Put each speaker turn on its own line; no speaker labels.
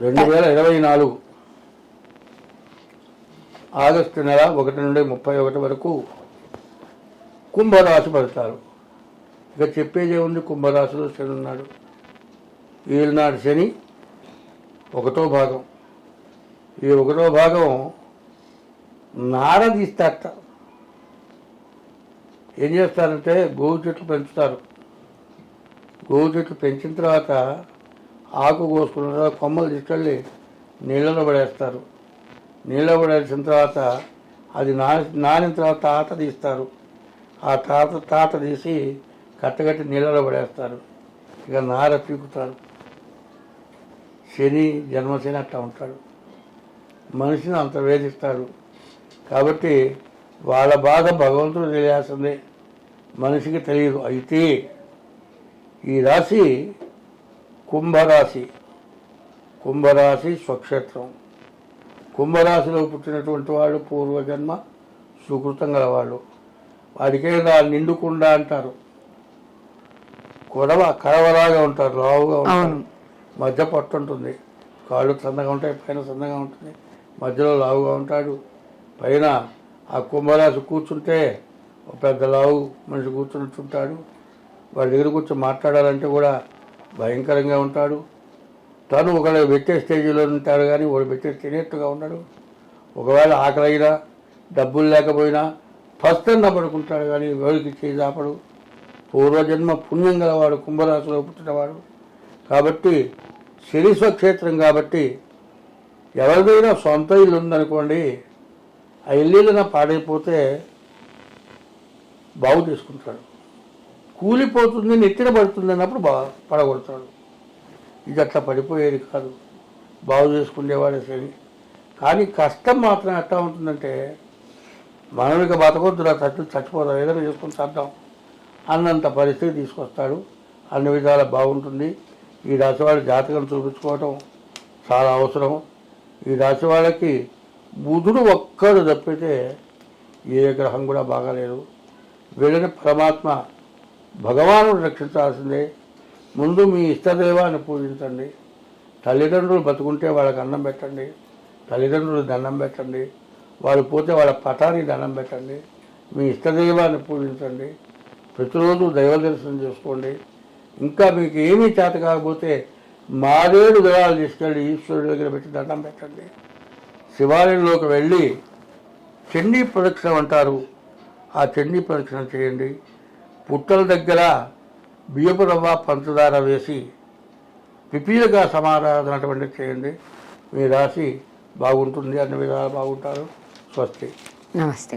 రెండు వేల ఇరవై నాలుగు ఆగస్టు నెల ఒకటి నుండి ముప్పై ఒకటి వరకు కుంభరాశి పడతారు. ఇక చెప్పేది ఏముంది కుంభరాశిలో శని ఉన్నాడు. ఈనాడు శని ఒకటో భాగం. ఈ ఒకటో భాగం నారదీస్తారట. ఏం చేస్తారంటే గోవు చెట్లు పెంచుతారు. గోవు చెట్లు పెంచిన తర్వాత ఆకు కోసుకున్న కొమ్మలు తీసుకెళ్ళి నీళ్ళలో పడేస్తారు. నీళ్ళలో పడేసిన తర్వాత అది నాని నానిన తర్వాత తాత తీస్తారు. ఆ తాత తాత తీసి కట్టగట్టి నీళ్ళలో పడేస్తారు. ఇక నార పీకుతారు. శని జన్మశని అట్లా ఉంటాడు. మనిషిని అంత వేధిస్తాడు కాబట్టి వాళ్ళ బాధ భగవంతుడు తెలియాల్సిందే. మనిషికి తెలియదు. అయితే ఈ రాశి కుంభరాశి. కుంభరాశి స్వక్షేత్రం. కుంభరాశిలో పుట్టినటువంటి వాళ్ళు పూర్వజన్మ సుకృతం గలవాళ్ళు. వాడికే నిండుకుండ అంటారు. కొడవ కడవలాగా ఉంటారు లావుగా ఉంటారు. మధ్య పట్టు ఉంటుంది. కాళ్ళు సన్నగా ఉంటాయి పైన సన్నగా ఉంటుంది. మధ్యలో లావుగా ఉంటాడు. పైన ఆ కుంభరాశి కూర్చుంటే ఒక పెద్ద లావు మనిషి కూర్చుంటుంటాడు వాడి దగ్గర కూర్చొని మాట్లాడాలంటే కూడా భయంకరంగా ఉంటాడు. తను ఒకవేళ పెట్టే స్టేజీలో ఉంటాడు కానీ ఒకడు పెట్టే తినేట్టుగా ఉన్నాడు ఒకవేళ ఆకలైనా డబ్బులు లేకపోయినా ఫస్ట్ అన్న పడుకుంటాడు కానీ ఎవరికి చేదాపడు పూర్వజన్మ పుణ్యం గలవాడు కుంభరాశిలో పుట్టినవాడు. కాబట్టి శని స్వక్షేత్రం కాబట్టి ఎవరిదైనా సొంత ఇల్లు ఉందనుకోండి ఆ ఇల్లు పాడైపోతే బాగు తీసుకుంటాడు. కూలిపోతుంది నెత్తిన పడుతుంది అన్నప్పుడు బా పడగొడతాడు. ఇది అట్లా పడిపోయేది కాదు. బాగు చేసుకునేవాడే సరే. కానీ కష్టం మాత్రం ఎట్లా ఉంటుందంటే మనం ఇక బతకొద్దురా చచ్చి చచ్చిపోదాం ఏదైనా చేసుకొని చేద్దాం అన్నంత పరిస్థితి తీసుకొస్తాడు. అన్ని విధాలా బాగుంటుంది. ఈ రాశి జాతకం చూపించుకోవటం చాలా అవసరం. ఈ రాశి వాళ్ళకి బుధుడు ఒక్కడు తప్పితే ఏ గ్రహం కూడా బాగాలేదు. వీళ్ళని పరమాత్మ భగవానుడు రక్షించాల్సిందే. ముందు మీ ఇష్టదేవాన్ని పూజించండి. తల్లిదండ్రులు బతుకుంటే వాళ్ళకి అన్నం పెట్టండి. తల్లిదండ్రులు దండం పెట్టండి. వాళ్ళు పోతే వాళ్ళ పటానికి దండం పెట్టండి. మీ ఇష్టదైవాన్ని పూజించండి. ప్రతిరోజు దైవ దర్శనం చేసుకోండి. ఇంకా మీకు ఏమీ చేత కాకపోతే మారేడు దళాలు తీసుకెళ్ళి ఈశ్వరుడి దగ్గర పెట్టి దండం పెట్టండి. శివాలయంలోకి వెళ్ళి చండీ ప్రదక్షిణ అంటారు. ఆ చండీ ప్రదక్షిణ చేయండి. పుట్టల దగ్గర బియ్యపు రవ్వ పంచదార వేసి పిపీలుగా సమారాధన అటువంటి చేయండి. మీ రాశి బాగుంటుంది అన్ని విధాలు బాగుంటారు. స్వస్తి.
నమస్తే.